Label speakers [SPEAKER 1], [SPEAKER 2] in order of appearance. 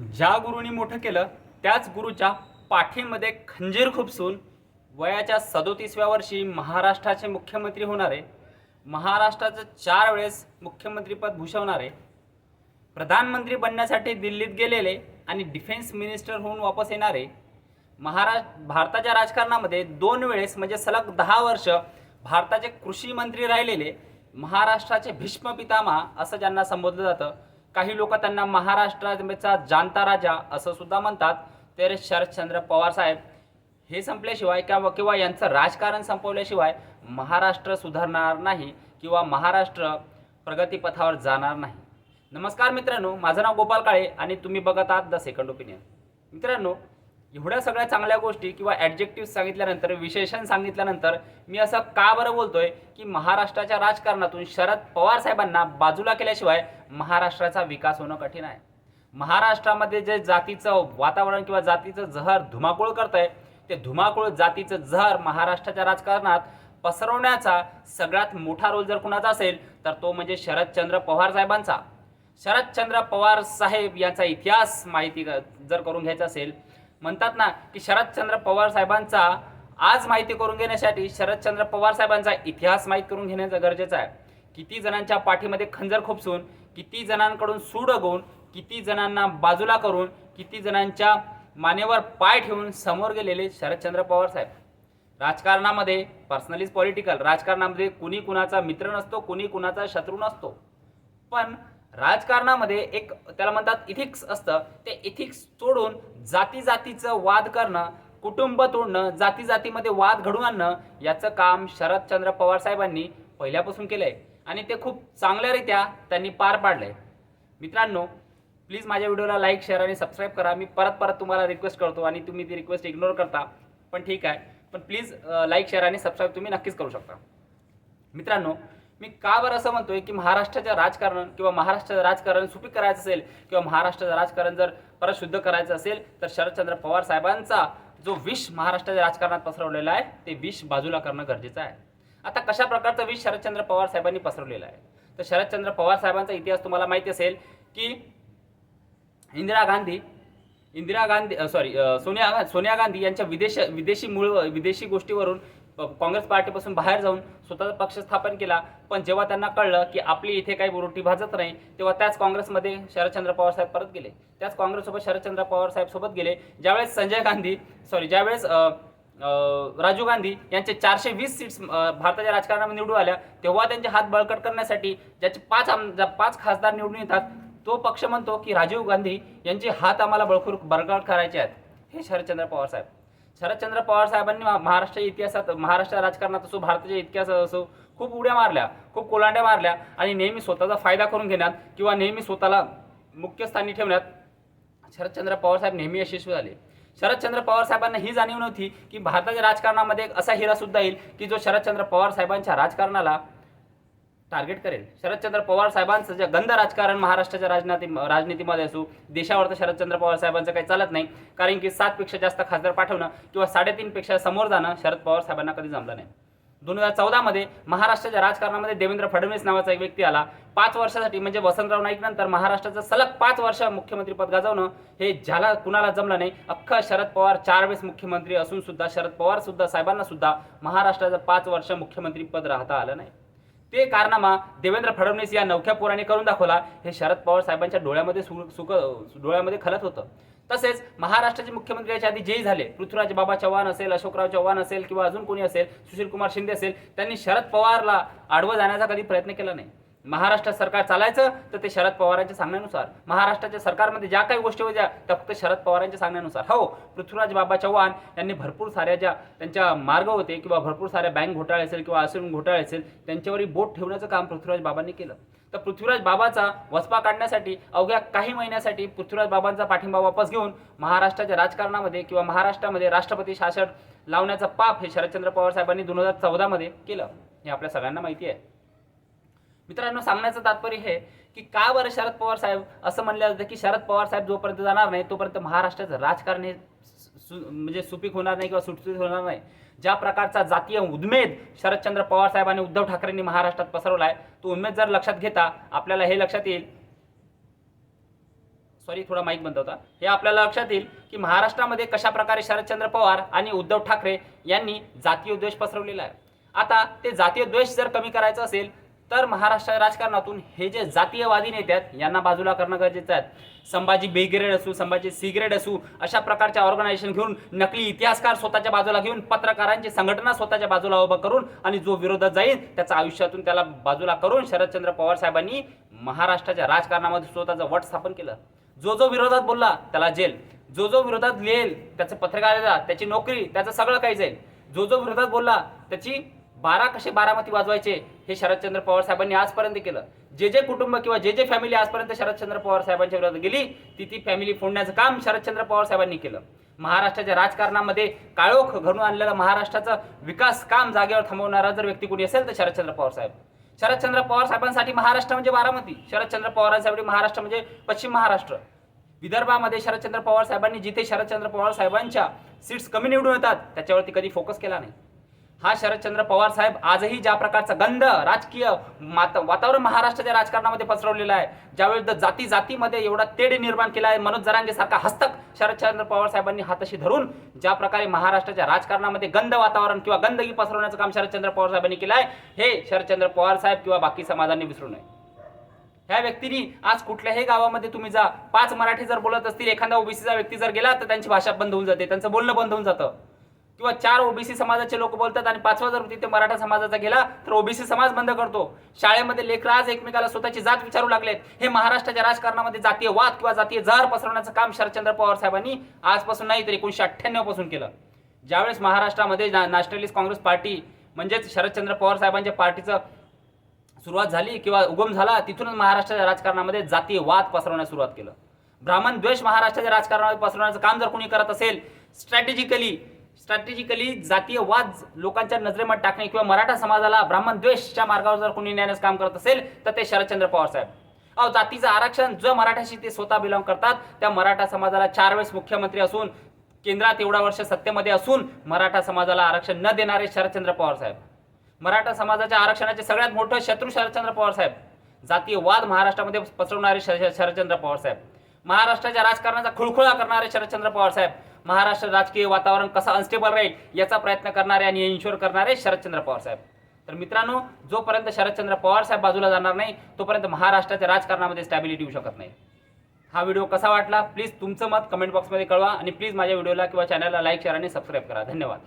[SPEAKER 1] ज्या गुरुनी मोठं केलं त्याच गुरुच्या पाठीमध्ये खंजीर खुपसून वयाच्या सदोतीसव्या वर्षी महाराष्ट्राचे मुख्यमंत्री होणारे महाराष्ट्राचं चार वेळेस मुख्यमंत्रीपद भूषवणारे प्रधानमंत्री बनण्यासाठी दिल्लीत गेलेले आणि डिफेन्स मिनिस्टर होऊन वापस येणारे महाराष्ट्र भारताच्या राजकारणामध्ये दोन वेळेस म्हणजे सलग दहा वर्ष भारताचे कृषी मंत्री राहिलेले महाराष्ट्राचे भीष्म पितामहा असं ज्यांना संबोधलं जातं काही लोक त्यांना महाराष्ट्राचा जाणता राजा असं सुद्धा म्हणतात. तर शरदचंद्र पवार साहेब हे संपल्याशिवाय किंवा किंवा यांचं राजकारण संपवल्याशिवाय महाराष्ट्र सुधारणार नाही किंवा महाराष्ट्र प्रगतीपथावर जाणार नाही. नमस्कार मित्रांनो माझं नाव गोपाल काळे आणि तुम्ही बघत आहात द सेकंड ओपिनियन. मित्रांनो एवढ्या सगळ्या चांगल्या गोष्टी किंवा ॲडजेक्टिव्ह सांगितल्यानंतर विशेषण सांगितल्यानंतर मी असं का बरं बोलतोय की महाराष्ट्राच्या राजकारणातून शरद पवार साहेबांना बाजूला केल्याशिवाय महाराष्ट्राचा विकास होणं कठीण आहे. महाराष्ट्रामध्ये जे जातीचं वातावरण किंवा जातीचं जहर धुमाकूळ करत आहे ते धुमाकूळ जातीचं जहर महाराष्ट्राच्या राजकारणात पसरवण्याचा सगळ्यात मोठा रोल जर कुणाचा असेल तर तो म्हणजे शरदचंद्र पवार साहेबांचा. शरदचंद्र पवार साहेब यांचा इतिहास माहिती जर करून घ्यायचा असेल म्हणतात ना की शरदचंद्र पवार साहेबांचा आज माहिती करून घेण्यासाठी शरदचंद्र पवार साहेबांचा इतिहास माहीत करून घेण्याचं गरजेचं आहे. किती जणांच्या पाठीमध्ये खंजर खोपसून किती जणांकडून सूड अगवून किती जणांना बाजूला करून किती जणांच्या मानेवर पाय ठेवून समोर गेलेले शरदचंद्र पवार साहेब. राजकारणामध्ये पर्सनलीज पॉलिटिकल राजकारणामध्ये कुणी कुणाचा मित्र नसतो कुणी कुणाचा शत्रू नसतो. पण राजकारणामध्ये एक त्याला म्हणतात इथिक्स असतं. ते इथिक्स सोडून जाती जातीचं वाद करणं कुटुंब तोडणं जाती जातीमध्ये वाद घडून आणणं याचं काम शरदचंद्र पवार साहेबांनी पहिल्यापासून केलंय. आणि ते खूप चांगल्यारीत्या त्यांनी पार पाडलंय. मित्रांनो प्लीज माझ्या व्हिडिओला लाईक शेअर आणि सबस्क्राईब करा. मी परत परत तुम्हाला रिक्वेस्ट करतो आणि तुम्ही ती रिक्वेस्ट इग्नोर करता. पण ठीक आहे. पण प्लीज लाईक शेअर आणि सबस्क्राईब तुम्ही नक्कीच करू शकता. मित्रांनो मी का बरं असं म्हणतोय की महाराष्ट्राचं राजकारण किंवा महाराष्ट्राचं राजकारण सुपीक करायचं असेल किंवा महाराष्ट्राचं राजकारण जर परत शुद्ध करायचं असेल तर शरदचंद्र पवार साहेबांचा जो विष महाराष्ट्राच्या राजकारणात पसरवलेला आहे ते विष बाजूला करणं गरजेचं आहे. आता कशा प्रकारचं विष शरदचंद्र पवार साहेबांनी पसरवलेलं आहे? तर शरदचंद्र पवार साहेबांचा इतिहास तुम्हाला माहिती असेल की इंदिरा गांधी इंदिरा गांधी सॉरी सोनिया सोनिया गांधी यांच्या विदेश विदेशी मूळ विदेशी गोष्टीवरून काँग्रेस पार्टीपासून बाहेर जाऊन स्वतःचा पक्ष स्थापन केला. पण जेव्हा त्यांना कळलं की आपली इथे काही रोटी भाजत नाही तेव्हा त्याच काँग्रेसमध्ये शरदचंद्र पवार साहेब परत गेले. त्याच काँग्रेससोबत शरदचंद्र पवार साहेब सोबत गेले. ज्यावेळेस संजय गांधी सॉरी ज्यावेळेस राजीव गांधी यांचे चारशे वीस सीट्स भारताच्या राजकारणामध्ये निवडून आल्या तेव्हा त्यांचे हात बळकट करण्यासाठी ज्याचे पाच आम पाच खासदार निवडून येतात तो पक्ष म्हणतो की राजीव गांधी यांचे हात आम्हाला बळखूर बळकट करायचे आहेत. हे शरदचंद्र पवार साहेब. शरदचंद्र पवार साहेबांनी महाराष्ट्र इतिहासात महाराष्ट्र राजकारणात असो भारताच्या इतिहासात असो खूप उड्या मारल्या खूप कोलांड्या मारल्या आणि नेहमी स्वतःचा फायदा करून घेण्यात किंवा नेहमी स्वतःला मुख्य स्थानी ठेवण्यात शरदचंद्र पवार साहेब नेहमी यशस्वी झाले. शरदचंद्र पवार साहेबांना ही जाणीव नव्हती की भारताच्या राजकारणामध्ये एक असा हिरा सुद्धा येईल की जो शरदचंद्र पवार साहेबांच्या राजकारणाला टार्गेट करेल. शरदचंद्र पवार साहेबांचं जे गंध राजकारण महाराष्ट्राच्या राजनीती राजनीतीमध्ये असो देशावर तर शरदचंद्र पवार साहेबांचं काही चालत नाही. कारण की सातपेक्षा जास्त खासदार पाठवणं किंवा साडेतीनपेक्षा समोर जाणं शरद पवार साहेबांना कधी जमलं नाही. दोन हजार चौदामध्ये महाराष्ट्राच्या राजकारणामध्ये देवेंद्र फडणवीस नावाचा एक व्यक्ती आला. पाच वर्षासाठी म्हणजे वसंतराव नाईक नंतर महाराष्ट्राचं सलग पाच वर्ष मुख्यमंत्रीपद गाजवणं हे ज्याला कुणाला जमलं नाही. अख्खा शरद पवार चार वेळेस मुख्यमंत्री असून सुद्धा शरद पवार सुद्धा साहेबांना सुद्धा महाराष्ट्राचं पाच वर्ष मुख्यमंत्रीपद राहता आलं नाही. ते कारनामा देवेंद्र फडणवीस या नवख्या पोराने करून दाखवला. हे शरद पवार साहेबांच्या डोळ्यामध्ये सु सुक डोळ्यामध्ये खलत होतं. तसेच महाराष्ट्राचे मुख्यमंत्री याच्या आधी जेही झाले. पृथ्वीराज बाबा चव्हाण असेल अशोकराव चव्हाण असेल किंवा अजून कोणी असेल सुशील कुमार शिंदे असेल त्यांनी शरद पवारला आडवं जाण्याचा कधी प्रयत्न केला नाही. महाराष्ट्र सरकार चालायचं तर ते शरद पवारांच्या सांगण्यानुसार. महाराष्ट्राच्या सरकारमध्ये ज्या काही गोष्टी होत्या त्या फक्त शरद पवारांच्या सांगण्यानुसार. हो पृथ्वीराज बाबा चव्हाण यांनी भरपूर साऱ्या ज्या त्यांच्या मार्ग होते किंवा भरपूर साऱ्या बँक घोटाळे असेल किंवा असून घोटाळे असेल त्यांच्यावरही बोट ठेवण्याचं काम पृथ्वीराज बाबांनी केलं. तर पृथ्वीराज बाबाचा वसपा काढण्यासाठी अवघ्या काही महिन्यासाठी पृथ्वीराज बाबांचा पाठिंबा वापस घेऊन महाराष्ट्राच्या राजकारणामध्ये किंवा महाराष्ट्रामध्ये राष्ट्रपती शासन लावण्याचा पाप हे शरदचंद्र पवार साहेबांनी दोन हजार चौदामध्ये केलं. हे आपल्या सगळ्यांना माहिती आहे. मित्रांनो सांगण्याचं तात्पर्य हे की का बरं शरद पवार साहेब असं म्हणलं जातं की शरद पवार साहेब जोपर्यंत जाणार नाही तोपर्यंत महाराष्ट्राचं राजकारण हे सु म्हणजे सुपीक होणार नाही किंवा सुटसुटीत होणार नाही. ज्या प्रकारचा जातीय उद्मेद शरदचंद्र पवार साहेब आणि उद्धव ठाकरेंनी महाराष्ट्रात पसरवला आहे तो उन्मेद जर लक्षात घेता आपल्याला हे लक्षात येईल. सॉरी थोडा माईक बंद होता. हे आपल्याला लक्षात येईल की महाराष्ट्रामध्ये कशा प्रकारे शरदचंद्र पवार आणि उद्धव ठाकरे यांनी जातीय द्वेष पसरवलेला आहे. आता ते जातीय द्वेष जर कमी करायचं असेल तर महाराष्ट्र राजकारणातून हे जे जातीयवादी नेते आहेत यांना बाजूला करणं गरजेचं आहे. संभाजी बेगिरेड असू संभाजी सिगरेट असू अशा प्रकारच्या ऑर्गनायझेशन घेऊन नकली इतिहासकार स्वतःच्या बाजूला घेऊन पत्रकारांची संघटना स्वतःच्या बाजूला उभं करून आणि जो विरोधात जाईल त्याचा आयुष्यातून त्याला बाजूला करून शरदचंद्र पवार साहेबांनी महाराष्ट्राच्या राजकारणामध्ये स्वतःचं वट स्थापन केलं. जो जो विरोधात बोलला त्याला जेल. जो जो विरोधात लिहेल त्याचं पत्रकारिता त्याची नोकरी त्याचं सगळं काही जाईल. जो जो विरोधात बोलला त्याची बारा कसे बारामती वाजवायचे हे शरदचंद्र पवार साहेबांनी आजपर्यंत केलं. जे जे कुटुंब किंवा जे जे फॅमिली आजपर्यंत शरदचंद्र पवार साहेबांच्या विरोधात गेली ती ती फॅमिली फोडण्याचं काम शरदचंद्र पवार साहेबांनी केलं. महाराष्ट्राच्या राजकारणामध्ये काळोख घडून आणलेलं महाराष्ट्राचं विकास काम जागेवर थांबवणारा जर व्यक्ती कोणी असेल तर शरदचंद्र पवार साहेब. शरदचंद्र पवार साहेबांसाठी महाराष्ट्र म्हणजे बारामती शरदचंद्र पवारांसाठी महाराष्ट्र म्हणजे पश्चिम महाराष्ट्र. विदर्भामध्ये शरदचंद्र पवार साहेबांनी जिथे शरदचंद्र पवार साहेबांच्या सीट्स कमी निवडून येतात त्याच्यावरती कधी फोकस केला नाही. हा शरदचंद्र पवार साहेब आजही ज्या प्रकारचा गंध राजकीय मात वातावरण महाराष्ट्राच्या राजकारणामध्ये पसरवलेला आहे ज्यावेळेस जाती जातीमध्ये एवढा तेढ निर्माण केला आहे मनोज जरांगे सारखा हस्तक शरदचंद्र पवार साहेबांनी हाताशी धरून ज्या प्रकारे महाराष्ट्राच्या राजकारणामध्ये गंध वातावरण किंवा गंदगी पसरवण्याचं काम शरदचंद्र पवार साहेबांनी केलं आहे हे शरदचंद्र पवार साहेब किंवा बाकी समाजांनी विसरू नये. ह्या व्यक्तीनी आज कुठल्याही गावामध्ये तुम्ही जा पाच मराठी जर बोलत असतील एखादा ओबीसीचा व्यक्ती जर गेला तर त्यांची भाषा बंद होऊन जाते त्यांचं बोलणं बंद होऊन जातं. किंवा चार ओबीसी समाजाचे लोक बोलतात आणि पाचवा जर तिथे मराठा समाजाचा गेला तर ओबीसी समाज बंद करतो. शाळेमध्ये लेकरं आज एकमेकाला स्वतःची जात विचारू लागलेत. हे महाराष्ट्राच्या राजकारणामध्ये जातीय वाद किंवा जातीय जहर पसरवण्याचं काम शरदचंद्र पवार साहेबांनी आजपासून नाही तर एकोणीशे अठ्ठ्याण्णवपासून केलं. ज्यावेळेस महाराष्ट्रामध्ये ना- नॅशनलिस्ट काँग्रेस पार्टी म्हणजेच शरदचंद्र पवार साहेबांच्या पार्टीचं सुरुवात झाली किंवा उगम झाला तिथूनच महाराष्ट्राच्या राजकारणामध्ये जातीय वाद पसरवण्यास सुरुवात केलं. ब्राह्मण द्वेष महाराष्ट्राच्या राजकारणामध्ये पसरवण्याचं काम जर कोणी करत असेल स्ट्रॅटेजिकली स्ट्रॅटेजिकली जातीय वाद लोकांच्या नजरेमध्ये टाकणे किंवा मराठा समाजाला ब्राह्मण द्वेषच्या मार्गावर जर कोणी नेण्यास काम करत असेल तर ते शरदचंद्र पवार साहेब. अहो जातीचं आरक्षण जो मराठाशी ते स्वतः बिलॉंग करतात त्या मराठा समाजाला चार वेळेस मुख्यमंत्री असून केंद्रात एवढा वर्ष सत्तेमध्ये असून मराठा समाजाला आरक्षण न देणारे शरदचंद्र पवार साहेब. मराठा समाजाच्या आरक्षणाचे सगळ्यात मोठं शत्रू शरदचंद्र पवार साहेब. जातीय वाद महाराष्ट्रामध्ये पसरवणारे श- शरदचंद्र पवार साहेब. महाराष्ट्राच्या राजकारणाचा खुळखुळा करणारे शरदचंद्र पवार साहेब. महाराष्ट्र राजकीय वातावरण कसं अनस्टेबल राहील याचा प्रयत्न करणारे आणि इन्शुअर करणारे शरदचंद्र पवार साहेब. तर मित्रांनो जोपर्यंत शरदचंद्र पवार साहेब बाजूला जाणार नाही तोपर्यंत महाराष्ट्राच्या राजकारणामध्ये स्टॅबिलिटी येऊ शकत नाही. हा व्हिडिओ कसा वाटला? प्लीज तुमचं मत कमेंट बॉक्समध्ये कळवा आणि प्लीज माझ्या व्हिडिओला किंवा चॅनलला लाईक शेअर आणि सबस्क्राईब करा. धन्यवाद.